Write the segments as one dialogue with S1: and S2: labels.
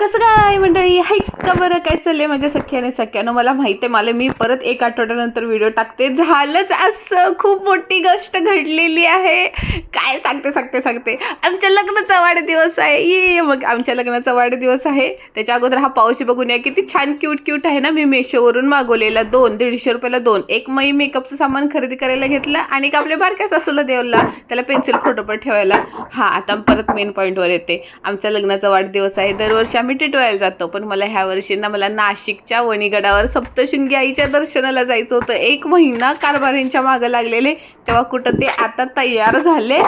S1: कसं काय मंडळी? हाय का बरं काय चाललंय माझ्या सख्याने? सख्यानं मला माहिती आहे मला मी परत एक आठवड्यानंतर व्हिडिओ टाकते. झालंच असं. खूप मोठी गोष्ट घडलेली आहे. काय सांगते सांगते सांगते. आमच्या लग्नाचा वाढदिवस आहे. ये मग आमच्या लग्नाचा वाढदिवस आहे. त्याच्या अगोदर हा पाऊस बघून या. किती छान क्यूट क्यूट आहे ना? मी मेशोवरून मागवलेला दोन दीडशे रुपयाला दोन. एक मै मेकअपचं सामान खरेदी करायला घेतलं आणि एक आपल्या बारक्या सासूला देवला. त्याला पेन्सिल खोटोपट ठेवायला. हा आता परत मेन पॉईंटवर येते. आमच्या लग्नाचा वाढदिवस आहे. दरवर्षी आम्ही टिटवायला जातो पण मला ह्या वर्षी ना मला नाशिकच्या वणीगडावर सप्तशृंगी आईच्या दर्शनाला जायचं होतं. एक महिना कारभारींच्या मागं लागलेले तेव्हा कुठं ते आता तयार झाले.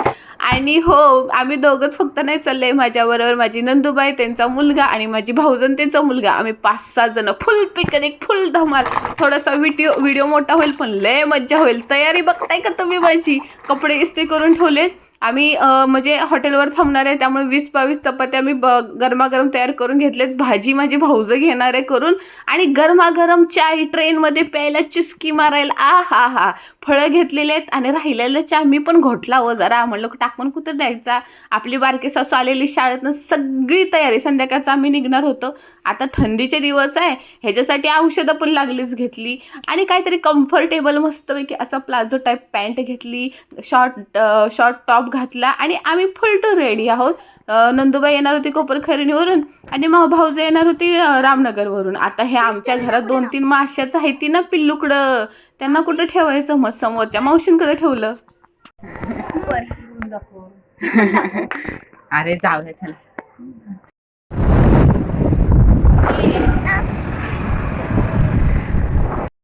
S1: आणि हो आम्ही दोघंच फक्त नाही चालले माझ्याबरोबर माझी नंदुबाई त्यांचा मुलगा आणि माझी भाऊजन त्यांचा मुलगा. आम्ही पाच सहा जण फुल पिकनिक फुल धमाल. थोडासा व्हिडिओ व्हिडिओ मोठा होईल पण लय मज्जा होईल. तयारी बघताय का तुम्ही माझी? कपडे इस्त्री करून ठेवलेत? आम्ही म्हणजे हॉटेलवर थांबणार आहे त्यामुळे वीस बावीस चपात्या आम्ही ब गरमागरम तयार करून घेतलेत. भाजी माझी भाऊजं घेणार आहे करून. आणि गरमागरम चाय ट्रेनमध्ये प्यायला चुस्की मारायला आ हा हा. फळं घेतलेले आहेत आणि राहिलेलं चहा मी पण घोटला हो जरा. म्हणलं टाकून कुठं द्यायचा? आपली बारकी सासू आलेली शाळेतनं सगळी तयारी संध्याकाळचं आम्ही निघणार होतो. आता थंडीचे दिवस आहे ह्याच्यासाठी औषधं पण लागलीच घेतली. आणि काहीतरी कम्फर्टेबल मस्तपैकी असा प्लाझो टाईप पॅन्ट घेतली. शॉर्ट शॉर्ट टॉप घातला आणि आम्ही फुल टू रेडी आहोत. नंदुबाई येणार होती कोपरखरणीवरून आणि मग भाऊज येणार होती रामनगरवरून. आता हे आमच्या घरात दोन तीन माश्याचं आहे ती ना पिल्लुकडं. त्यांना कुठं ठेवायचं मग समोरच्या मावशींकडे ठेवलं.
S2: अरे जाऊ दे चला.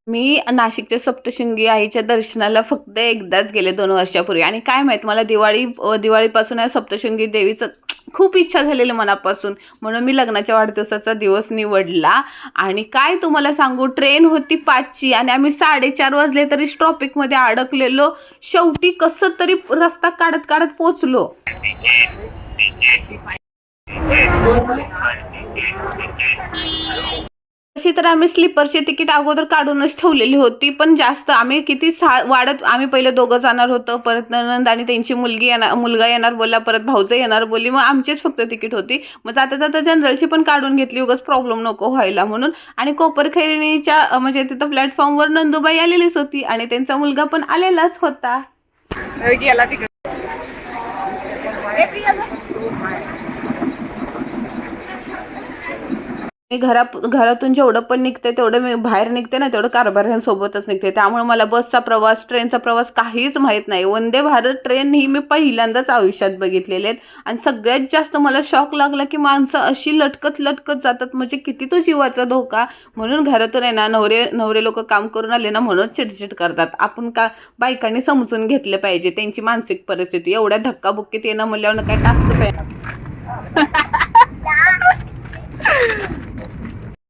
S1: मी नाशिकच्या सप्तशृंगी आईच्या दर्शनाला फक्त एकदाच गेले दोन वर्षापूर्वी. आणि काय माहीत मला दिवाळी दिवाळीपासून या सप्तशृंगी देवीचं खूप इच्छा झालेली मनापासून. म्हणून मी लग्नाच्या वाढदिवसाचा दिवस निवडला. आणि काय तुम्हाला सांगू ट्रेन होती पाचची आणि आम्ही साडेचार वाजले तरी ट्रॉफिकमध्ये अडकलेलो. शेवटी कसं तरी रस्ता काढत काढत पोचलो तशी तर आम्ही स्लीपरची तिकीट अगोदर काढूनच ठेवलेली होती पण जास्त आम्ही किती सा वाढत आम्ही पहिले दोघं जाणार होतो परत नंद आणि त्यांची मुलगी येणार मुलगा येणार बोलला परत भाऊचं येणार बोलली मग आमचीच फक्त तिकीट होती. मग जाता जाता जनरलची पण काढून घेतली उगाच प्रॉब्लेम नको व्हायला म्हणून. आणि कोपरखैरणीच्या म्हणजे तिथं प्लॅटफॉर्मवर नंदुबाई आलेलीच होती आणि त्यांचा मुलगा पण आलेलाच होता.
S2: गेला तिकडे.
S1: घरा घरातून जेवढं पण निघते तेवढं मी बाहेर निघते ना तेवढं कारभाऱ्यांसोबतच निघते. त्यामुळे मला बसचा प्रवास ट्रेनचा प्रवास काहीच माहीत नाही. वंदे भारत ट्रेन ही मी पहिल्यांदाच आयुष्यात बघितलेले आहेत. आणि सगळ्यात जास्त मला शॉक लागला की माणसं अशी लटकत लटकत जातात. म्हणजे किती तो जीवाचा धोका. म्हणून घरातून आहे ना नवरे नवरे लोक काम करून आले ना म्हणून चिडचिड करतात. आपण का बायकांनी समजून घेतले पाहिजे त्यांची मानसिक परिस्थिती. एवढ्या धक्काबुक्कीत येणं म्हणल्यावर काय टास्कच आहे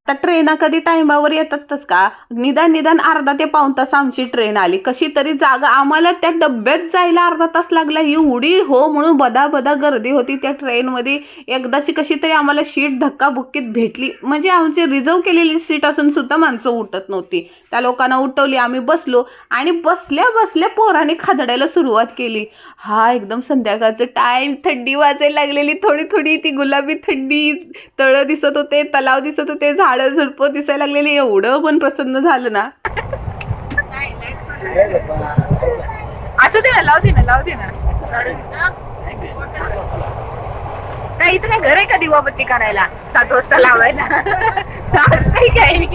S1: त्या ट्रेना कधी टायमावर येतातच का? निदान निदान अर्धा ते पाऊण तास आमची ट्रेन आली. कशी तरी जागा आम्हाला त्या डब्यात जायला अर्धा तास लागला. एवढी हो म्हणून बदा बदा गर्दी होती त्या ट्रेनमध्ये एकदाशी कशी तरी आम्हाला सीट धक्काबुक्कीत भेटली. म्हणजे आमची रिझर्व केलेली सीट असून सुद्धा माणसं उठत नव्हती. त्या लोकांना उठवली आम्ही बसलो आणि बसल्या बसल्या पोराने खादडायला सुरुवात केली. हा एकदम संध्याकाळचं टाईम थंडी वाजायला लागलेली. थोडी थोडी ती गुलाबी थंडी. तळं दिसत होते तलाव दिसत होते झाड झुडपं दिसायला लागलेली एवढं पण प्रसन्न झालं ना.
S2: असं दे ना लावू दे ना लावू दे ना. काय इथं काय घर आहे का दिवाबत्ती करायला? सात वाजता लावायला. काही काय?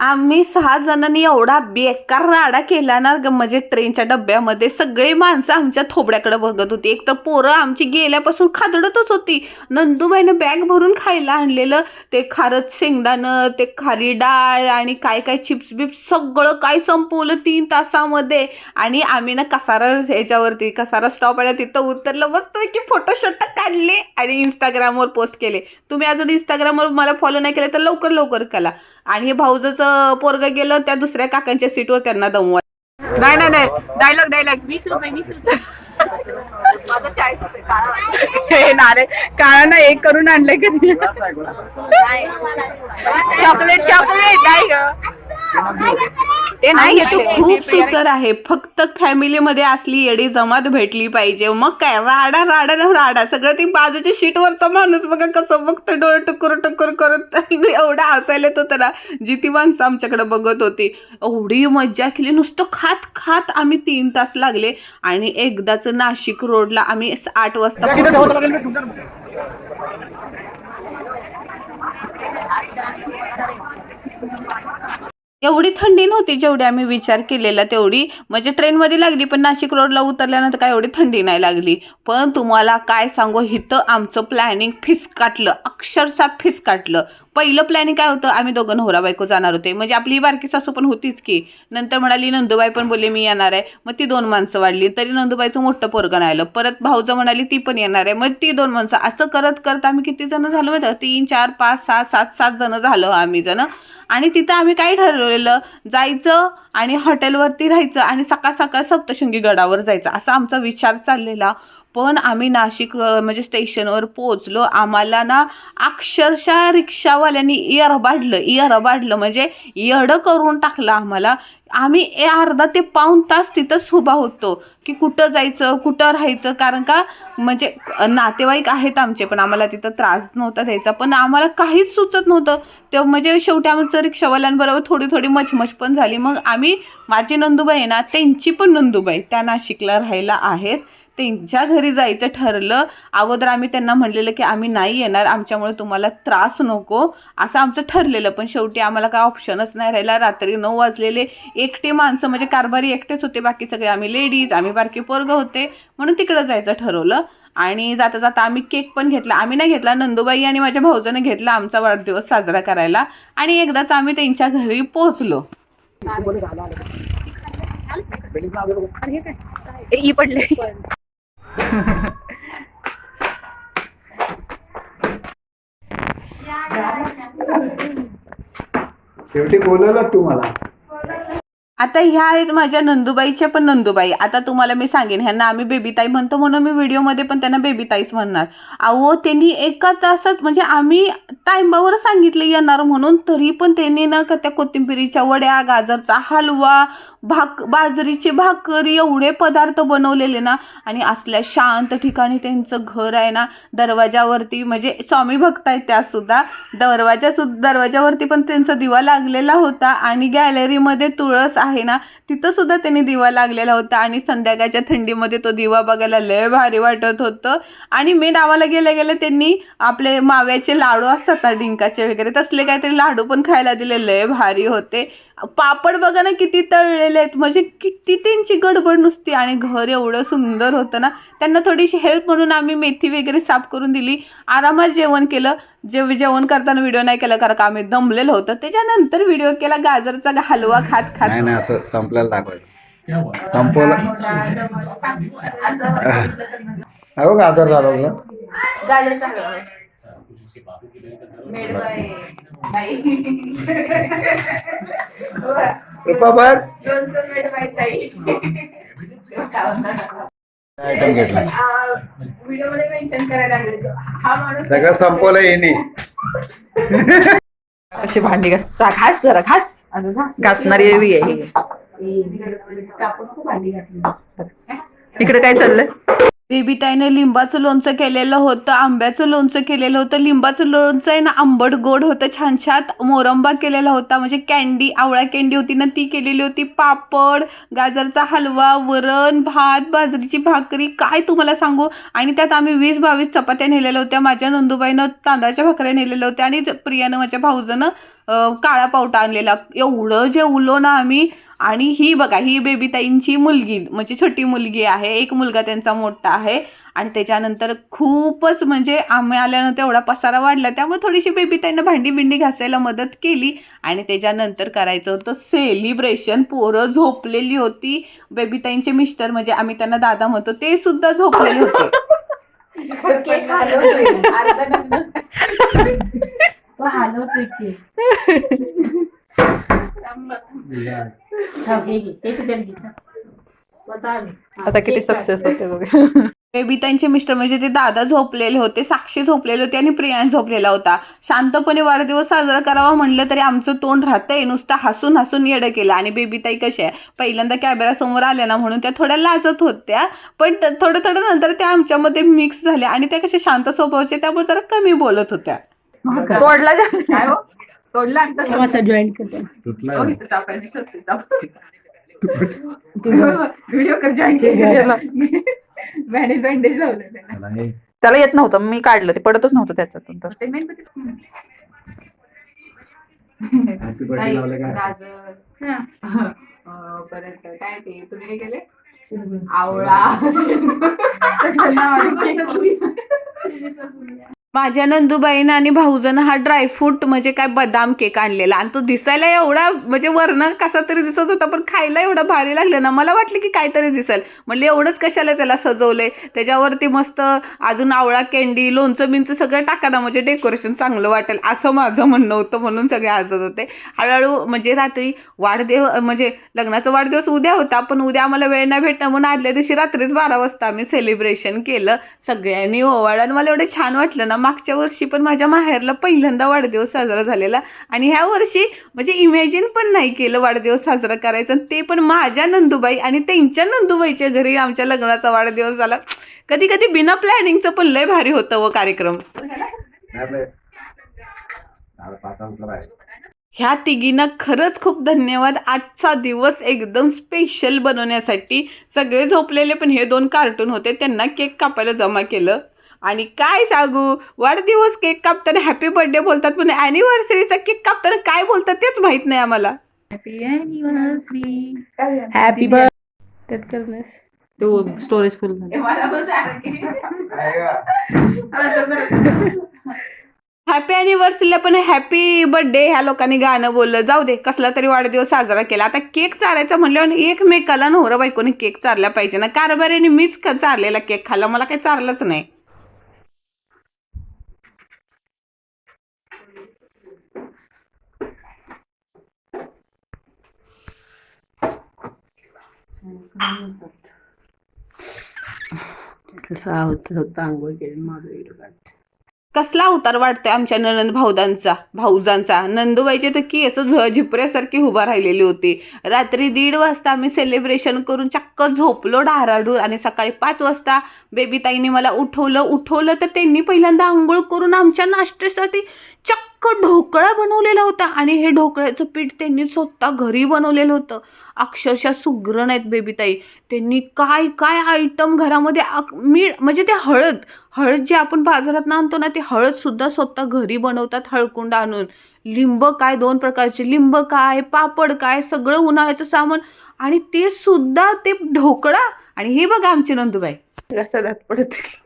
S1: आम्ही सहा जणांनी एवढा बेकार राडा केला ना ग म्हणजे ट्रेनच्या डब्यामध्ये. सगळी माणसं आमच्या थोबड्याकडे बघत होती. एक तर पोरं आमची गेल्यापासून खादडतच होती. नंदूबाईनं बॅग भरून खायला आणलेलं. ते खारच शेंगदाणं ते खारी डाळ आणि काय काय चिप्स बिप्स सगळं काय संपवलं तीन तासामध्ये. आणि आम्ही ना कसारा ह्याच्यावरती कसारा स्टॉप आल्या तिथं उतरलं. मस्तपैकी फोटोशॉट काढले आणि इंस्टाग्रामवर पोस्ट केले. तुम्ही अजून इंस्टाग्रामवर मला फॉलो नाही केलं तर लवकर लवकर करा. आणि हे भाऊजचं पोरग गेलं त्या दुसऱ्या काकांच्या सीटवर त्यांना दमवा
S2: नाही नाही नाही. डायलॉग डायलॉग वीस रुपये वीस रुपये. हे नारे काळा ना एक करून आणलंय कधी? चॉकलेट चॉकलेट नाही ग. ते नाही घेतले.
S1: तो खूप सुंदर आहे. फक्त फॅमिलीमध्ये असली येडी जमात भेटली पाहिजे. मग काय? राडा राडा न राडा. सगळं ती बाजूच्या शीटवरचा माणूस बघा कसं बघतं डोळे टुकर टुकर करत. एवढा हसायला येत होतं ना जी ती माणसं आमच्याकडे बघत होती. एवढी मज्जा केली. नुसतं खात खात आम्ही तीन तास लागले. आणि एकदाच नाशिक रोडला आम्ही आठ वाजता पोहोचलो. एवढी थंडी नव्हती जेवढी आम्ही विचार केलेला तेवढी. म्हणजे ट्रेनमध्ये लागली पण नाशिक रोडला उतरल्यानंतर काय एवढी थंडी नाही लागली. पण तुम्हाला काय सांगू इथं आमचं प्लॅनिंग फिसकाटलं अक्षरशः फिसकाटलं. पहिलं प्लॅनिंग काय होतं? आम्ही दोघं नवरा बायको जाणार होते. म्हणजे आपली बारकी सासू पण होतीच की. नंतर म्हणाली नंदुबाई पण बोलले मी येणार आहे. मग ती दोन माणसं वाढली. तरी नंदुबाईचं मोठं पोरगण आलं. परत भाऊजं म्हणाली ती पण येणार आहे. मग ती दोन माणसं असं करत करत आम्ही किती जण झालो माहिती तीन चार पाच सहा सात सात जण झालो आम्ही जण. आणि तिथं आम्ही काय ठरवलेलं? जायचं आणि हॉटेलवरती राहायचं आणि सकाळ सकाळ सप्तशृंगी गडावर जायचं. असा आमचा विचार चाललेला. पण आम्ही नाशिक म्हणजे स्टेशनवर पोहोचलो. आम्हाला ना अक्षरशः रिक्षावाल्यांनी इयर बाडलं इयर बाडलं. म्हणजे येडं करून टाकलं आम्हाला. आम्ही ए अर्धा ते पाऊण तास तिथंच उभा होतो की कुठं जायचं कुठं राहायचं. कारण का म्हणजे नातेवाईक आहेत आमचे पण आम्हाला तिथं त्रास नव्हता द्यायचा. पण आम्हाला काहीच सुचत नव्हतं. ते म्हणजे शेवटी आमचं रिक्षावाल्यांबरोबर थोडी थोडी मचमच पण झाली. मग आम्ही माझी नंदुबाई आहे ना त्यांची पण नंदुबाई त्या नाशिकला राहायला आहेत. त्यांच्या घरी जायचं ठरलं अगोदर आम्ही त्यांना म्हणलेलं की आम्ही नाही येणार आमच्यामुळे तुम्हाला त्रास नको असं आमचं ठरलेलं. पण शेवटी आम्हाला काय ऑप्शनच नाही राहिला. रात्री नऊ वाजलेले एकटे माणसं म्हणजे कारभारी एकटेच होते बाकी सगळे आम्ही लेडीज आम्ही बारकी पोरगं होते म्हणून तिकडं जायचं ठरवलं. आणि जाता जाता आम्ही केक पण घेतला. आम्ही नाही घेतला नंदुबाई आणि माझ्या भाऊजाने घेतला आमचा वाढदिवस साजरा करायला. आणि एकदाच आम्ही त्यांच्या घरी
S2: ई पडले.
S3: शेवटी बोलवलं तू मला.
S1: आता ह्या आहेत माझ्या नंदुबाईच्या पण नंदुबाई. आता तुम्हाला मी सांगेन ह्यांना आम्ही बेबीताई म्हणतो म्हणून मी व्हिडिओमध्ये पण त्यांना बेबीताईच म्हणणार. अहो त्यांनी एका तासात म्हणजे आम्ही टायमावर सांगितले येणार म्हणून तरी पण त्यांनी ना का त्या कोथिंबिरीच्या वड्या गाजरचा हलवा भाक बाजरीची भाकरी एवढे पदार्थ बनवलेले ना आणि असल्या शांत ठिकाणी त्यांचं घर आहे ना दरवाजावरती म्हणजे स्वामी भक्त आहेत त्यासुद्धा दरवाजा सु दरवाजावरती पण त्यांचा दिवा लागलेला होता आणि गॅलरीमध्ये तुळस आहे ना तिथंसुद्धा त्यांनी दिवा लागलेला होता आणि संध्याकाळच्या थंडीमध्ये तो दिवा बघायला लय भारी वाटत होतं. आणि मी नावाला गेल्या गेल्या त्यांनी आपले माव्याचे लाडू असतात ना डिंकाचे वगैरे तसले काहीतरी लाडू पण खायला दिले लय भारी होते. पापड बघा ना किती तळले तळलेले आहेत म्हणजे किती त्यांची गडबड नुसती आणि घर एवढं सुंदर होतं ना. त्यांना थोडीशी हेल्प म्हणून आम्ही मेथी वगैरे साफ करून दिली. आरामात जेवण केलं. जे जेवण करताना व्हिडिओ नाही केला कारण का आम्ही दमलेलो होतो. त्याच्यानंतर व्हिडिओ केला गाजरचा हलवा खात खात.
S3: नाही नाही असं संपल्याला दाखवायचं. संपवलं. हो का आदर झाला
S1: गाजरचा हलवा नाही.
S3: कृपा बघ
S1: लोणचं made by ताई.
S3: आयटम घेतला
S1: हा
S3: सगळं संपवलं येणे
S2: अशी भांडी घास चा, घास जरा घास. घासणारी एवी आहे. ही. इकडे काय चाललंय?
S1: बेबीताईने लिंबाचं लोणचं केलेलं होतं आंब्याचं लोणचं केलेलं होतं. लिंबाचं लोणचं आहे ना आंबट गोड होतं छान छान मोरंबा केलेला होता म्हणजे कॅन्डी आवळा कॅन्डी होती ना ती केलेली होती. पापड गाजरचा हलवा वरण भात बाजरीची भाकरी काय तुम्हाला सांगू? आणि त्यात आम्ही वीस बावीस चपात्या नेलेल्या होत्या. माझ्या नंदूबाईनं तांदळाच्या भाकऱ्या नेलेल्या होत्या आणि प्रियानं माझ्या भाऊजनं काळा पावटा आणलेला. एवढं जेवलो ना आम्ही आणि ही बघा ही बेबीताईंची मुलगी म्हणजे छोटी मुलगी आहे एक मुलगा त्यांचा मोठा आहे आणि त्याच्यानंतर खूपच म्हणजे आम्ही आल्यानंतर एवढा पसारा वाढला त्यामुळे थोडीशी बेबीताईंना भांडी बिंडी घासायला मदत केली आणि त्याच्यानंतर करायचं होतं सेलिब्रेशन पोरं झोपलेली होती. बेबीताईंचे मिस्टर म्हणजे आम्ही त्यांना दादा म्हणतो ते सुद्धा झोपलेले होते.
S2: आता किती सक्सेस होते बघ.
S1: बेबीताईंचे मिस्टर म्हणजे ते दादा झोपलेले होते साक्षी झोपलेले होते आणि प्रियान झोपलेला होता. शांतपणे वाढदिवस साजरा करावा म्हणलं तरी आमचं तोंड राहतंय नुसतं हसून हसून येडं केलं. आणि बेबीताई कशा आहे? पहिल्यांदा कॅमेरासमोर आल्या ना म्हणून त्या थोड्या लाजत होत्या पण त- थोडं थोडं नंतर त्या आमच्यामध्ये मिक्स झाल्या आणि त्या कशा शांत स्वभावाच्या त्यामुळे जरा कमी बोलत होत्या.
S2: तोडला हो? तोडला
S4: जॉईन करते.
S2: हो. व्हिडिओ कर जॉईन बँडेज बँडेज लावलं त्याला.
S5: त्याला येत नव्हतं मी काढलं ते पडतच नव्हतं त्याच्यातून तर?
S2: गाजर. परत काय ते तुम्ही काय केले? आवळा.
S1: माझ्या नंदूबाईनं आणि भाऊजनं हा ड्रायफ्रूट म्हणजे काय बदाम केक आणलेला. आणि तो दिसायला एवढा म्हणजे वर्ण कसा तरी दिसत होता पण खायला एवढा भारी लागलं ना. मला वाटलं की काहीतरी दिसेल. म्हणलं एवढंच कशाला त्याला सजवलंय? त्याच्यावरती मस्त अजून आवळा कॅन्डी लोणचं बिंचं सगळं टाका ना. म्हणजे डेकोरेशन चांगलं वाटेल. असं माझं म्हणणं होतं म्हणून सगळे हसत होते. हळूहळू म्हणजे रात्री वाढदेव म्हणजे लग्नाचा वाढदिवस उद्या होता पण उद्या आम्हाला वेळ नाही भेटणं म्हणून आदल्या दिवशी रात्रीच बारा वाजता आम्ही सेलिब्रेशन केलं. सगळ्यांनी ओवाळलं आणि मला एवढं छान वाटलं ना. मागच्या वर्षी पण माझ्या माहेरला पहिल्यांदा वाढदिवस साजरा झालेला. आणि ह्या वर्षी म्हणजे इमॅजिन पण नाही केलं वाढदिवस साजरा करायचं. ते पण माझ्या नंदुबाई आणि त्यांच्या नंदुबाईच्या घरी आमच्या लग्नाचा वाढदिवस झाला. कधी कधी बिना प्लॅनिंगचं पण लय भारी होतं व कार्यक्रम. ह्या तिघींना खरंच खूप धन्यवाद. आजचा दिवस एकदम स्पेशल बनवण्यासाठी. सगळे झोपलेले पण हे दोन कार्टून होते. त्यांना केक कापायला जमा केलं. आणि काय सांगू? वाढदिवस केक कापताना हॅपी बर्थडे बोलतात पण अॅनिव्हर्सरीचा केक कापताना काय बोलतात तेच माहीत नाही आम्हाला.
S4: हॅपी बर्थ त्यात करण्यास
S5: तो स्टोरेज फुल.
S1: हॅपी अॅनिव्हर्सरीला पण हॅपी बर्थडे ह्या लोकांनी गाणं बोललं. जाऊ दे कसला तरी वाढदिवस साजरा केला. आता केक चारायचा म्हणल्यावर एकमेकाला नवरा बायकोने केक चारला पाहिजे ना. कारभारीने मीच चारलेला केक खाल्ला. मला काही चारलंच नाही.
S4: कसं होतं होतं आंघोळ केली माझं व्हिडिओ काढते
S1: कसला उतार वाटतोय आमच्या ननंद भाऊदांचा भाऊजांचा? नंदूबाईचे तर की असं झ झिपऱ्यासारखी उभा राहिलेली होती. रात्री दीड वाजता आम्ही सेलिब्रेशन करून चक्क झोपलो डाराडूर आणि सकाळी पाच वाजता बेबीताईने मला उठवलं. उठवलं तर त्यांनी पहिल्यांदा आंघोळ करून आमच्या नाश्त्यासाठी चक्क ढोकळा बनवलेला होता आणि हे ढोकळ्याचं पीठ त्यांनी स्वतः घरी बनवलेलं होतं. अक्षरशः सुग्रण आहेत बेबीताई. त्यांनी काय काय आयटम घरामध्ये मीठ मी म्हणजे ते हळद हळद जे आपण बाजारात आणतो ना ते हळदसुद्धा स्वतः घरी बनवतात हळकुंड आणून. लिंब काय दोन प्रकारचे लिंब काय पापड काय सगळं उन्हाळ्याचं सामान आणि ते सुद्धा ते ढोकळा आणि हे बघा आमची नंदूबाई.
S2: घसा दात पडतील.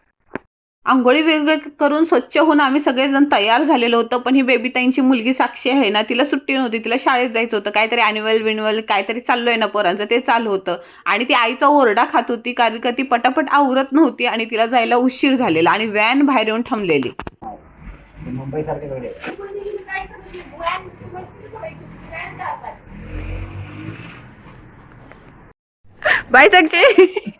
S1: आंघोळी वेगवेगळे करून स्वच्छ होऊन आम्ही सगळेजण तयार झालेलो होतो. पण ही बेबीताईंची मुलगी साक्षी आहे ना तिला सुट्टी नव्हती. तिला शाळेत जायचं होतं. काहीतरी ॲन्युअल विन्युअल काहीतरी चाललो आहे ना पोरांचं ते चालू होतं. आणि ती आईचा ओरडा खात होती कारण का ती पटापट आवरत नव्हती आणि तिला जायला उशीर झालेला आणि व्हॅन बाहेर येऊन थांबलेली.
S2: बाय साक्षी.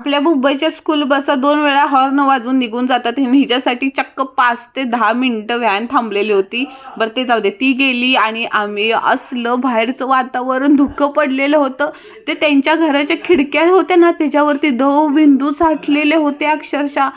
S1: आपल्या मुंबईच्या स्कूल बसा दोन वेळा हॉर्न वाजवून निघून जातात. आणि हिच्यासाठी चक्क पाच ते दहा मिनटं व्हॅन थांबलेली होती. बरं ते जाऊ दे. ती गेली आणि आम्ही असलं बाहेरचं वातावरण धुकं पडलेलं होतं. ते त्यांच्या घराच्या खिडक्या होत्या ना त्याच्यावरती दव बिंदू साठलेले होते अक्षरशः.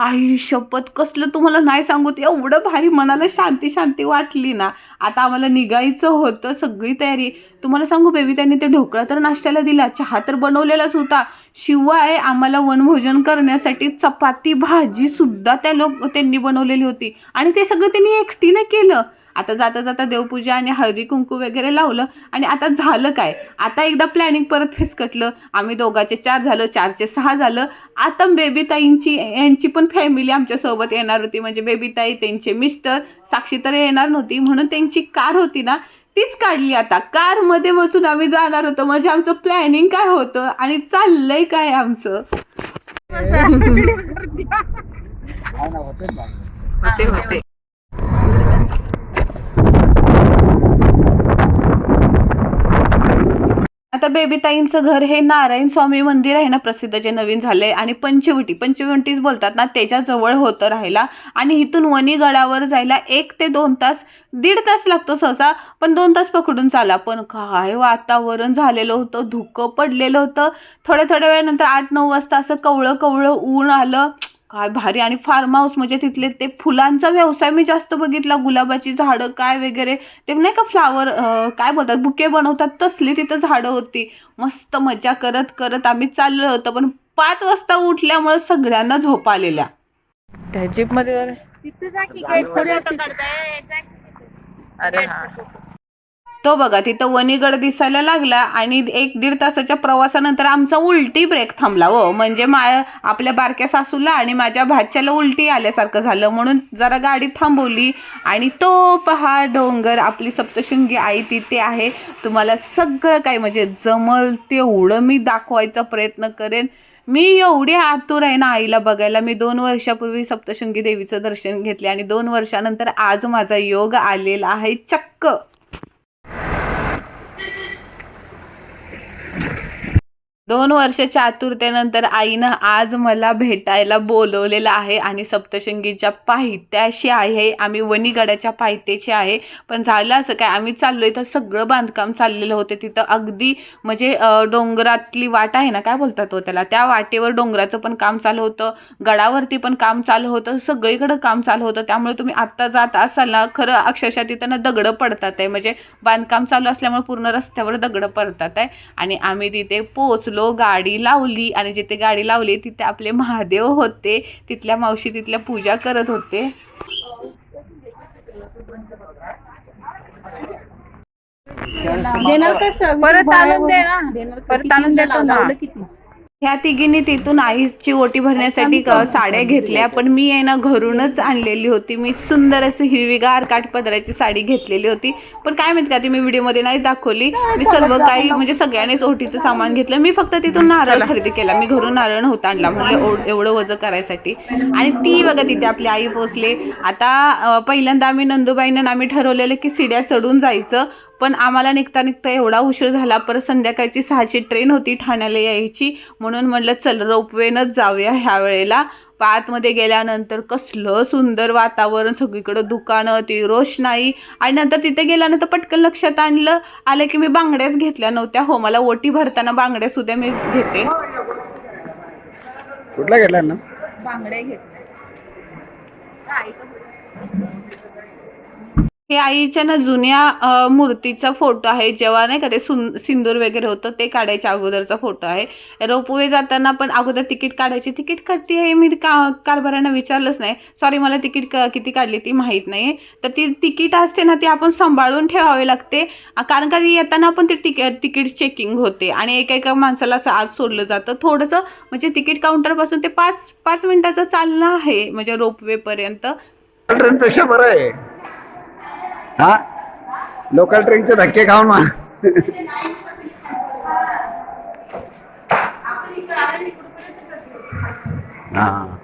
S1: आई शपथ कसलं तुम्हाला नाही सांगू ते एवढं भारी मनाला शांती शांती वाटली ना. आता आम्हाला निघायचं होतं सगळी तयारी. तुम्हाला सांगू बेबी त्यांनी ते ढोकळा तर नाश्त्याला दिला चहा तर बनवलेलाच होता. शिवाय आम्हाला वनभोजन करण्यासाठी चपाती भाजी सुद्धा त्या लोक त्यांनी बनवलेली होती. आणि ते सगळं त्यांनी एकटीनं केलं. आता जाता जाता देवपूजा आणि हळदी कुंकू वगैरे लावलं आणि आता झालं काय? आता एकदा प्लॅनिंग परत फिसकटलं. आम्ही दोघाचे चार झालं चारचे सहा झालं. आता बेबीताईंची यांची पण फॅमिली आमच्यासोबत येणार होती. म्हणजे बेबीताई त्यांचे मिस्टर साक्षी तर येणार नव्हती. म्हणून त्यांची कार होती ना तीच काढली आता. कारमध्ये बसून आम्ही जाणार होतो. म्हणजे आमचं प्लॅनिंग काय होतं आणि चाललंय काय आमचं?
S2: होते होते.
S1: आता बेबीताईंचं घर हे नारायण स्वामी मंदिर आहे ना प्रसिद्ध जे नवीन झाले आणि पंचवटी पंचवटीच बोलतात ना त्याच्याजवळ होतं राहायला. आणि इथून वणीगडावर जायला एक ते दोन तास दीड तास लागतो सहसा. पण दोन तास पकडून चाला. पण काय वातावरण झालेलं होतं धुकं पडलेलं होतं. थोड्या थोड्या वेळानंतर आठ नऊ वाजता असं कवळं कवळं ऊन आलं. काय भारी. आणि फार्म हाऊस म्हणजे तिथले ते फुलांचा व्यवसाय मी जास्त बघितला. गुलाबाची झाडं काय वगैरे. ते नाही का फ्लावर काय बोलतात बुके बनवतात तसली तिथं झाडं होती. मस्त मजा करत करत आम्ही चाललो होतो पण पाच वाजता उठल्यामुळे सगळ्यांना झोप आलेल्या.
S5: त्या जीपमध्ये जरा-
S2: तिथे जा की गेट फोटो काढताय जा की.
S5: अरे हा.
S1: तो बघा तिथं वणीगड दिसायला लागला आणि एक दीड तासाच्या प्रवासानंतर आमचा उलटी ब्रेक थांबला हो. म्हणजे मा आपल्या बारक्या सासूला आणि माझ्या भाच्याला उलटी आल्यासारखं झालं. म्हणून जरा गाडी थांबवली आणि तो पहा डोंगर आपली सप्तशृंगी आई तिथे आहे. तुम्हाला सगळं काय म्हणजे जमल तेवढं मी दाखवायचा प्रयत्न करेन. मी एवढी आतुर आहे ना आईला बघायला. मी दोन वर्षापूर्वी सप्तशृंगी देवीचं दर्शन घेतले आणि दोन वर्षानंतर आज माझा योग आलेला आहे चक्क. दोन वर्षाच्या आतुरतेनंतर आईनं आज मला भेटायला बोलवलेलं आहे आणि सप्तशृंगीच्या पाहित्याशी आहे. आम्ही वणीगडाच्या पाहित्याशी आहे. पण झालं असं काय? आम्ही चाललो तर सगळं बांधकाम चाललेलं होतं तिथं. अगदी म्हणजे डोंगरातली वाट आहे ना? काय बोलतात तो त्याला? त्या वाटेवर डोंगराचं पण काम चालू होतं. गडावरती पण काम चालू होतं. सगळीकडं काम चालू होतं. त्यामुळे तुम्ही आत्ता जात असाल ना खरं अक्षरशः तिथं ना दगडं पडतात आहे. म्हणजे बांधकाम चालू असल्यामुळे पूर्ण रस्त्यावर दगडं पडतात आहे. आणि आम्ही तिथे पोचलो गाडी लावली आणि जिथे गाडी लावली तिथे आपले महादेव होते. तिथल्या मावशी तिथल्या पूजा करत होते.
S4: देणार कसं?
S5: परत आणून दे ना.
S4: देणार?
S5: परत आणून देतो ना.
S4: लावलं किती?
S1: ह्या तिघींनी तिथून आईची ओटी भरण्यासाठी साड्या घेतल्या पण मी आहे ना घरूनच आणलेली होती. मी सुंदर अशी हिरवीगार काठपदराची साडी घेतलेली होती. पण काय माहिती का ती मी व्हिडिओमध्ये नाही दाखवली. मी सर्व काही म्हणजे सगळ्यांनीच ओटीचं सामान घेतलं. मी फक्त तिथून नारळ खरेदी केला. मी घरून नारळ नव्हता आणला म्हणलं एवढं- वजन करायसाठी. आणि ती बघा तिथे आपली आई पोचले. आता पहिल्यांदा आम्ही नंदुबाईनं आम्ही ठरवलेलं की सिड्या चढून जायचं. पण आम्हाला निघता निघता एवढा उशीर झाला. परत संध्याकाळची सहाची ट्रेन होती ठाण्याला यायची. म्हणून म्हटलं चल रोपवेनंच जाऊया ह्या वेळेला. आतमध्ये गेल्यानंतर कसलं सुंदर वातावरण सगळीकडं दुकानं ती रोषणाई. आणि नंतर तिथे गेल्यानंतर पटकन लक्षात आणलं आलं की मी बांगड्याच घेतल्या नव्हत्या. हो मला ओटी भरताना बांगड्या सुद्धा मी घेते.
S3: कुठला घेतला ना
S2: बांगड्या घेतल्या.
S1: हे आईच्या ना जुन्या मूर्तीचा फोटो आहे. जेव्हा नाही का ते सुन सिंदूर वगैरे होतं ते काढायच्या अगोदरचा फोटो आहे. रोपवे जाताना पण अगोदर तिकीट काढायची. तिकीट कधी आहे? मी का कारभारांना विचारलंच नाही. सॉरी मला तिकीट क किती काढली ती माहीत नाही तर ती तिकीट असते ना ती आपण सांभाळून ठेवावी लागते. कारण का ती येताना पण ते तिकीट तिकीट चेकिंग होते. आणि एका एका माणसाला असं आज सोडलं जातं. थोडंसं म्हणजे तिकीट काउंटरपासून ते पाच पाच मिनिटाचं चालणं आहे. म्हणजे रोपवेपर्यंत.
S3: ट्रेन पेक्षा बरं आहे. हा? लोकल ट्रेनचे धक्के खाऊन मा हा.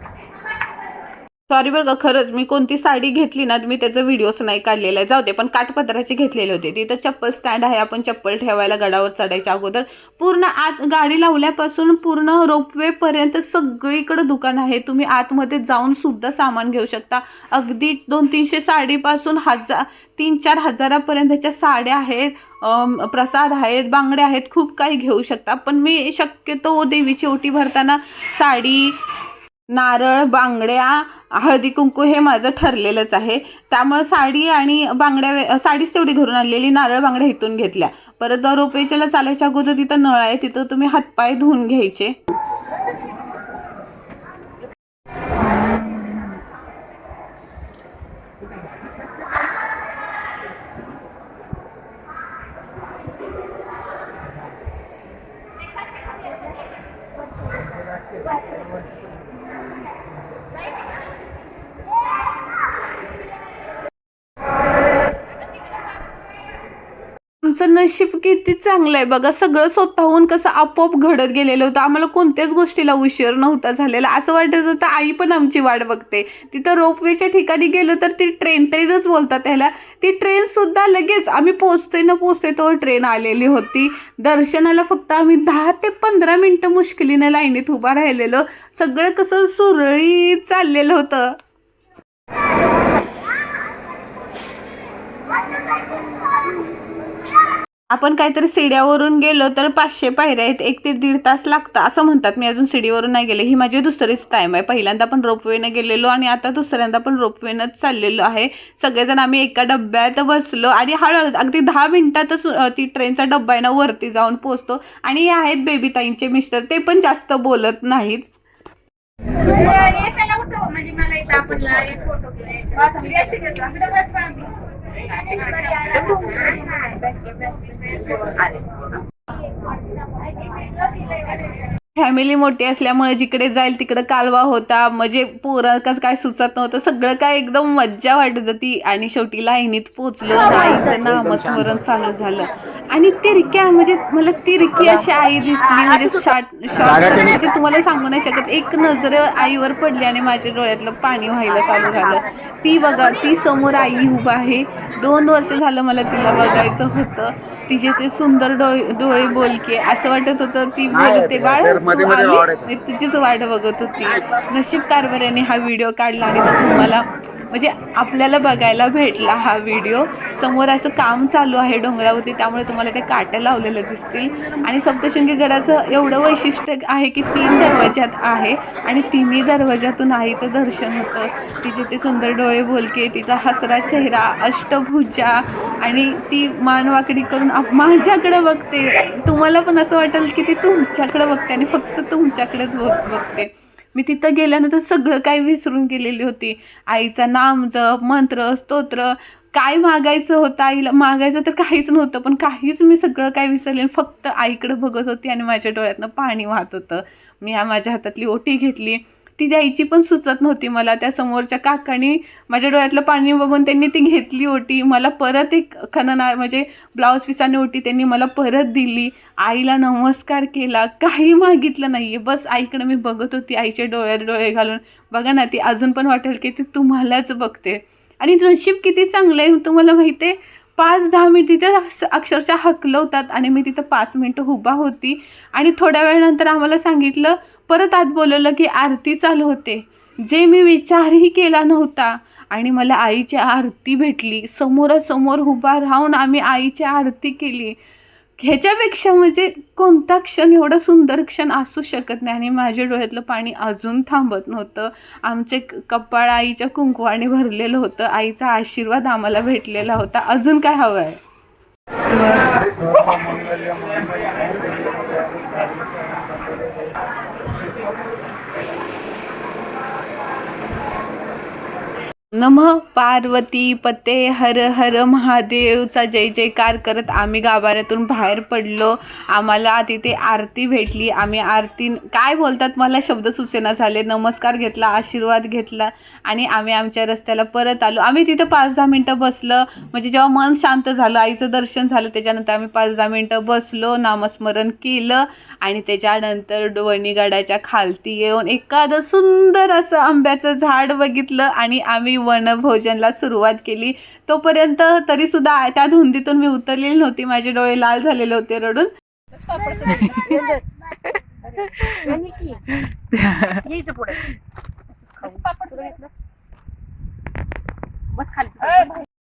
S1: सॉरी बरं का खरंच मी कोणती साडी घेतली ना मी त्याचा व्हिडिओच नाही काढलेला आहे. जाऊ दे पण काठपदराची घेतलेली होती. तिथं चप्पल स्टँड आहे आपण चप्पल ठेवायला गडावर चढायच्या अगोदर. पूर्ण आत गाडी लावल्यापासून पूर्ण रोपवेपर्यंत सगळीकडे दुकान आहे. तुम्ही आतमध्ये जाऊन सुद्धा सामान घेऊ शकता. अगदी दोन तीनशे साडीपासून हजार तीन चार हजारापर्यंतच्या साड्या आहेत प्रसाद आहेत बांगड्या आहेत खूप काही घेऊ शकता. पण मी शक्यतो देवीची ओटी भरताना साडी नारळ बांगड्या हळदी कुंकू हे माझं ठरलेलंच आहे. त्यामुळं साडी आणि बांगड्या वे- साडीच तेवढी घरून आणलेली नारळ बांगड्या इथून घेतल्या. परत रोपेच्याला चालायच्या अगोदर तिथं नळ आहे तिथं तुम्ही हातपाय धुवून घ्यायचे. आमचं नशीब किती चांगलं आहे बघा. सगळं स्वतःहून कसं आपोआप घडत गेलेलं होतं. आम्हाला कोणत्याच गोष्टीला उशीर नव्हता झालेला. असं वाटत होतं आई पण आमची वाट बघते. तिथं रोपवेच्या ठिकाणी गेलो तर ती ट्रेन ट्रेनच बोलतात ह्याला ती ट्रेनसुद्धा लगेच आम्ही पोचतोय ना पोचतोय तो ट्रेन आलेली होती. दर्शनाला फक्त आम्ही दहा ते पंधरा मिनटं मुश्किलीने लाईनीत उभा राहिलेलो. सगळं कसं सुरळीत चाललेलं होतं. आपण काहीतरी सीड्यावरून गेलो तर पाचशे पायऱ्या आहेत एक ते दीड तास लागतं. असं म्हणतात. मी अजून सीडीवरून नाही गेले. ही माझी दुसरीच टाईम आहे. पहिल्यांदा पण रोपवेनं गेलेलो आणि आता दुसऱ्यांदा पण रोपवेनंच चाललेलो आहे. सगळेजण आम्ही एका डब्यात बसलो आणि हळूहळू अगदी दहा मिनिटातच ती ट्रेनचा डब्बा आहे ना वरती जाऊन पोचतो आणि हे आहेत बेबीताईंचे मिस्टर. ते पण जास्त बोलत नाहीत. Thank you. फॅमिली मोठी असल्यामुळे जिकडे जाईल तिकडे कालवा होता. म्हणजे पोरं कसं काय सुचत नव्हतं. सगळं काय एकदम मज्जा वाटत होती. आणि शेवटी लाईनीत पोचलो आईचं नामस्मरण चालू झालं. आणि तिरक्या म्हणजे मला तिरकी अशी आई दिसली. म्हणजे शॉर्ट शॉर्ट म्हणजे तुम्हाला सांगू नाही शकत. एक नजर आईवर पडली आणि माझ्या डोळ्यातलं पाणी व्हायला चालू झालं. ती बघा ती समोर आई उभा आहे. दोन वर्ष झालं मला तिला बघायचं होतं. तिचे ते सुंदर डोळे डोळे बोलके असं वाटत होतं ती बोलते बाळ
S3: ते
S1: आलीस? मी तुझीच वाट बघत होती. नशीब कारभाऱ्याने हा व्हिडिओ काढला आणि तो तुम्हाला म्हणजे आपल्याला बघायला भेटला हा व्हिडिओ. समोर असं काम चालू आहे डोंगरावरती त्यामुळे तुम्हाला ते काट्या लावलेले दिसतील. आणि सप्तशृंगी गडाचं एवढं वैशिष्ट्य आहे की तीन दरवाज्यात आहे आणि तिन्ही दरवाज्यातून आईचं दर्शन होतं. तिचे ते सुंदर डोळे बोलके तिचा हसरा चेहरा अष्टभुजा आणि ती मान वाकडी करून माझ्याकडे बघते. तुम्हाला पण असं वाटेल की ती तुमच्याकडे बघते आणि फक्त तुमच्याकडेच बघ बघते. मी तिथं गेल्यानंतर सगळं काही विसरून गेलेली होती. आईचा नाम जप मंत्र स्तोत्र काय मागायचं होतं आईला? मागायचं तर काहीच नव्हतं पण काहीच मी सगळं काय विसरले आणि फक्त आईकडे बघत होती आणि माझ्या डोळ्यातनं पाणी वाहत होतं. मी ह्या माझ्या हातातली ओटी घेतली. ती द्यायची पण सुचत नव्हती मला. त्या समोरच्या काकानी माझ्या डोळ्यातलं पाणी बघून त्यांनी ती घेतली होती मला परत एक खनना म्हणजे ब्लाऊज पिसाने होती त्यांनी मला परत दिली. आईला नमस्कार केला. काही मागितलं नाही आहे बस आईकडे मी बघत होती आईच्या डोळ्यात डोळे घालून. बघा ना ती अजून पण वाटेल की ती तुम्हालाच बघते. आणि नशीब किती चांगलं आहे तुम्हाला माहिती आहे पाच दहा मिनिट तिथे अक्षरशः हकलवतात आणि मी तिथं पाच मिनटं उभा होती. आणि थोड्या वेळानंतर आम्हाला सांगितलं परत आत बोलवलं की आरती चालू होते. जे मी विचारही केला नव्हता आणि मला आईची आरती भेटली. समोरासमोर उभा राहून आम्ही आईची आरती केली. ह्याच्यापेक्षा म्हणजे कोणता क्षण एवढा सुंदर क्षण असू शकत नाही आणि माझ्या डोळ्यातलं पाणी अजून थांबत नव्हतं. आमचे कपाळ आईच्या कुंकवाने भरलेलं होतं. आईचा आशीर्वाद आम्हाला भेटलेला होता. अजून काय हवं आहे नम पार्वती पते हर हर महादेवचा जय जयकार करत आम्ही गाभाऱ्यातून बाहेर पडलो. आम्हाला तिथे आरती भेटली. आम्ही आरती काय बोलतात मला? शब्द सुचेना झाले. नमस्कार घेतला आशीर्वाद घेतला आणि आम्ही आमच्या रस्त्याला परत आलो. आम्ही तिथं पाच दहा मिनटं बसलं. म्हणजे जेव्हा मन शांत झालं आईचं दर्शन झालं त्याच्यानंतर आम्ही पाच दहा मिनटं बसलो नामस्मरण केलं आणि त्याच्यानंतर वणीगडाच्या खालती येऊन एखादं सुंदर असं आंब्याचं झाड बघितलं आणि आम्ही वनभोजनला सुरुवात केली. तोपर्यंत तरीसुद्धा त्या धुंदीतून मी उतरलेली नव्हती. माझे डोळे लाल झालेले होते रडून.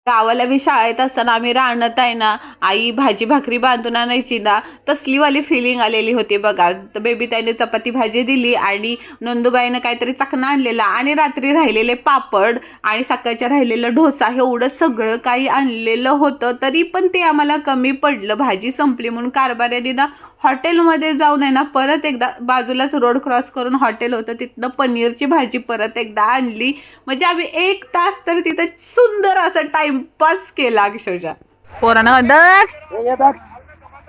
S1: गावाला मी शाळेत असताना आम्ही राहणत आहे ना आई भाजी भाकरी बांधून आणायची ना तसलीवाली फिलिंग आलेली होती बघा. तर बेबी ताईने चपाती भाजी दिली आणि नंदूबाईनं काहीतरी चकणा आणलेला आणि रात्री राहिलेले पापड आणि सकाळच्या राहिलेलं डोसा एवढं सगळं काही आणलेलं होतं. तरी पण ते आम्हाला कमी पडलं. भाजी संपली म्हणून कारभाऱ्याने ना हॉटेलमध्ये जाऊन आहे ना परत एकदा बाजूलाच रोड क्रॉस करून हॉटेल होतं तिथनं पनीरची भाजी परत एकदा आणली. म्हणजे आम्ही एक तास तर तिथं सुंदर असं टाइमपास केला अक्षरशः
S5: पोरांना दक्ष.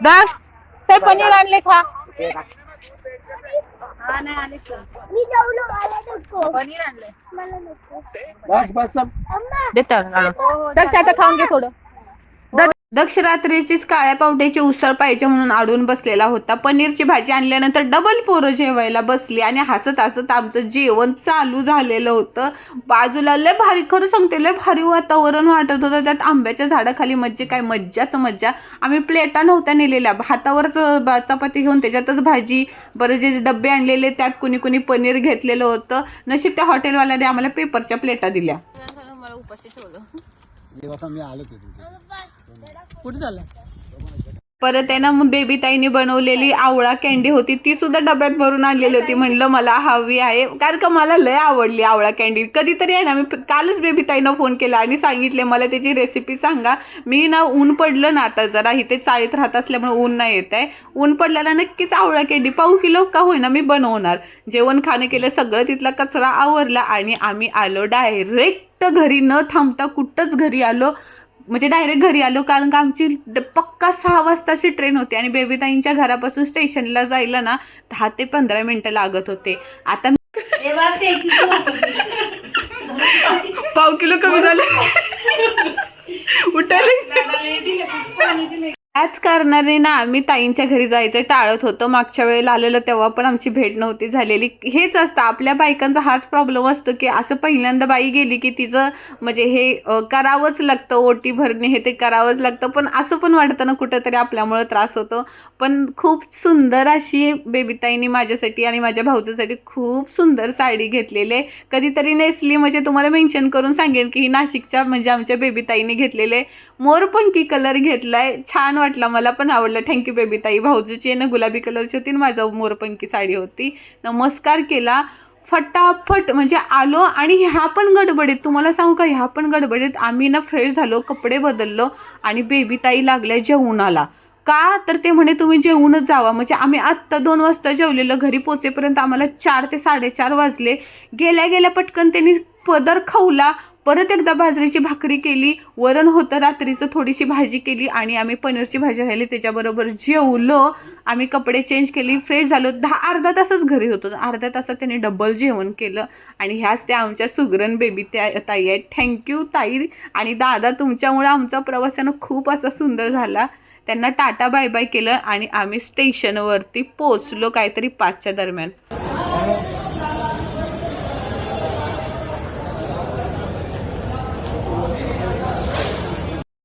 S5: दक्ष. तर पनीर आणले खा.
S6: मी जेवलो मला नको.
S5: पनीर आणले
S6: मला नको.
S3: बस बस
S6: अम्मा.
S5: देतात दक्ष आता खाऊन घे थोडं.
S1: दक्ष रात्रीचीच काळ्या पावट्याची उसळ पाहिजे म्हणून आडून बसलेला होता. पनीरची भाजी आणल्यानंतर डबल पोरं जेवायला बसली आणि हसत हसत आमचं जेवण चालू झालेलं होतं. बाजूला लय भारी खरं सांगते लय भारी वातावरण वाटत होतं. त्यात आंब्याच्या झाडाखाली मज्जे काय मज्जाच मज्जा. आम्ही प्लेटा नव्हत्या नेलेल्या. हातावरच ब- चपाती घेऊन त्याच्यातच भाजी बरं जे डबे आणलेले त्यात कुणी कुणी पनीर घेतलेलं होतं. नशीब त्या हॉटेलवाल्याने आम्हाला पेपरच्या प्लेटा दिल्या.
S4: कुठे चाललाय
S1: परत आहे ना बेबी ताईने बनवलेली आवळा कॅन्डी होती. ती सुद्धा डब्यात भरून आणलेली होती. म्हणलं मला हवी आहे. कारण का मला लय आवडली आवळा कॅन्डी कधीतरी आहे ना मी कालच बेबी ताईनं फोन केला आणि सांगितले मला त्याची रेसिपी सांगा. मी ना ऊन पडलं ना आता जरा इथे चाळीत राहत असल्यामुळे ऊन नाही येत आहे. ऊन पडल्याला नक्कीच आवळा कॅन्डी पाऊ किलो का होईना मी बनवणार. जेवण खाणं केलं सगळं तिथला कचरा आवरला आणि आम्ही आलो डायरेक्ट घरी. न थांबता कुठंच घरी आलो. म्हणजे डायरेक्ट घरी आलो कारण का आमची पक्का सहा वाजताची ट्रेन होती आणि बेबीताईंच्या घरापासून स्टेशनला जायला ना दहा ते पंधरा मिनटं लागत होते. आता पाव किलो कमी झाले. उठाले. त्याच कारणाने ना आम्ही ताईंच्या घरी जायचं टाळत होतो. मागच्या वेळेला आलेलं तेव्हा पण आमची भेट नव्हती झालेली. हेच असतं आपल्या बायकांचा हाच प्रॉब्लेम असतो की असं पहिल्यांदा बाई गेली की तिचं म्हणजे हे करावंच लागतं ओटी भरणे हे ते करावंच लागतं. पण असं पण वाटतं ना कुठंतरी आपल्यामुळं त्रास होतो. पण खूप सुंदर अशी बेबीताईंनी माझ्यासाठी आणि माझ्या भाऊजासाठी खूप सुंदर साडी घेतलेले. आहे कधीतरी नेसली म्हणजे तुम्हाला मेन्शन करून सांगेन की ही नाशिकच्या म्हणजे आमच्या बेबीताईने घेतलेले. मोरपंखी कलर घेतलाय. छान वाटला मला पण आवडलं. थँक्यू बेबीताई भाऊजीची आहे ना गुलाबी कलरची होती आणि माझा मोरपंखी साडी होती. नमस्कार केला. फटाफट म्हणजे आलो आणि ह्या पण गडबडीत तुम्हाला सांगू का ह्या पण गडबडीत आम्ही ना फ्रेश झालो कपडे बदललो आणि बेबीताई लागल्या जेवणाला. का? तर ते म्हणे तुम्ही जेवूनच जावा. म्हणजे आम्ही आत्ता दोन वाजता जेवलेलं घरी पोचेपर्यंत आम्हाला चार ते साडेचार वाजले. गेल्या गेल्या पटकन त्यांनी पदर खाऊला परत एकदा बाजरीची भाकरी केली वरण होतं रात्रीचं थोडीशी भाजी केली आणि आम्ही पनीरची भाजी राहिली त्याच्याबरोबर जेवलो. आम्ही कपडे चेंज केली फ्रेश झालो. दहा अर्धा तासच घरी होतो. अर्ध्या तासात त्याने डबल जेवण केलं आणि ह्याच त्या आमच्या सुगरण बेबी त्या ताई आहेत. थँक्यू ताई. आणि दादा तुमच्यामुळं आमचा प्रवासानं खूप असा सुंदर झाला. त्यांना टाटा बाय बाय केलं आणि आम्ही स्टेशनवरती पोचलो काहीतरी पाचच्या दरम्यान.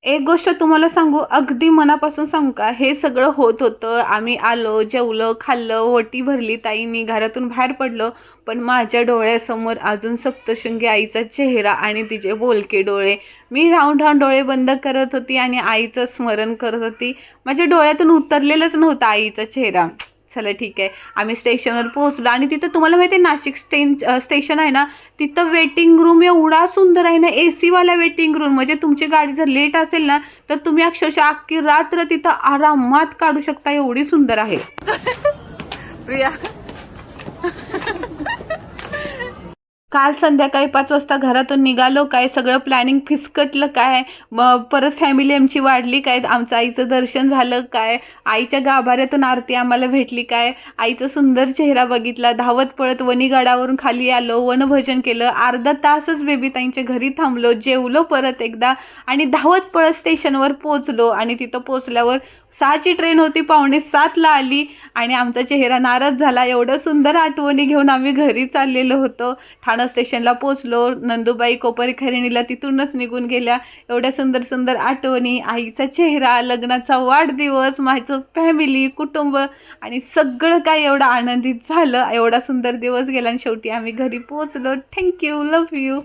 S1: एक गोष्ट तुम्हाला सांगू अगदी मनापासून सांगू का? हे सगळं होत होतं. आम्ही आलो जेवलं खाल्लं ओटी भरली ताईंनी घरातून बाहेर पडलो पण माझ्या डोळ्यासमोर अजून सप्तशृंगी आईचा चेहरा आणि तिचे बोलके डोळे. मी राहून राहून डोळे बंद करत होती आणि आईचं स्मरण करत होती. माझ्या डोळ्यातून उतरलेलंच नव्हता आईचा चेहरा. चला ठीक आहे. आम्ही स्टेशनवर पोहोचलो आणि तिथं तुम्हाला माहिती आहे नाशिक स्टेन स्टेशन आहे ना तिथं वेटिंग रूम एवढा सुंदर आहे ना ए सीवाला वेटिंग रूम म्हणजे तुमची गाडी जर लेट असेल ना तर तुम्ही अक्षरशः अख्खी रात्र तिथं आरामात काढू शकता. एवढी सुंदर आहे.
S2: प्रिया.
S1: काल संध्याकाळी पाच वाजता घरातून निघालो काय सगळं प्लॅनिंग फिसकटलं काय? मग परत फॅमिली आमची वाढली काय? आमचं आईचं दर्शन झालं काय? आईच्या गाभाऱ्यातून आरती आम्हाला भेटली काय? आईचा सुंदर चेहरा बघितला धावत पळत वणीगडावरून खाली आलो वनभोजन केलं अर्धा तासच बेबीताईंच्या घरी थांबलो जेवलो परत एकदा आणि धावत पळत स्टेशनवर पोचलो आणि तिथं पोचल्यावर सहाची ट्रेन होती पावणे सातला आली आणि आमचा चेहरा नाराज झाला. एवढं सुंदर आठवणी घेऊन आम्ही घरी चाललेलो होतो. ठाणा स्टेशनला पोचलो नंदुबाई कोपरी खरेणीला तिथूनच निघून गेल्या. एवढ्या सुंदर सुंदर आठवणी आईचा चेहरा लग्नाचा वाढदिवस माझं फॅमिली कुटुंब आणि सगळं काय एवढं आनंदित झालं. एवढा सुंदर दिवस गेला आणि शेवटी आम्ही घरी पोचलो थँक्यू लव्ह यू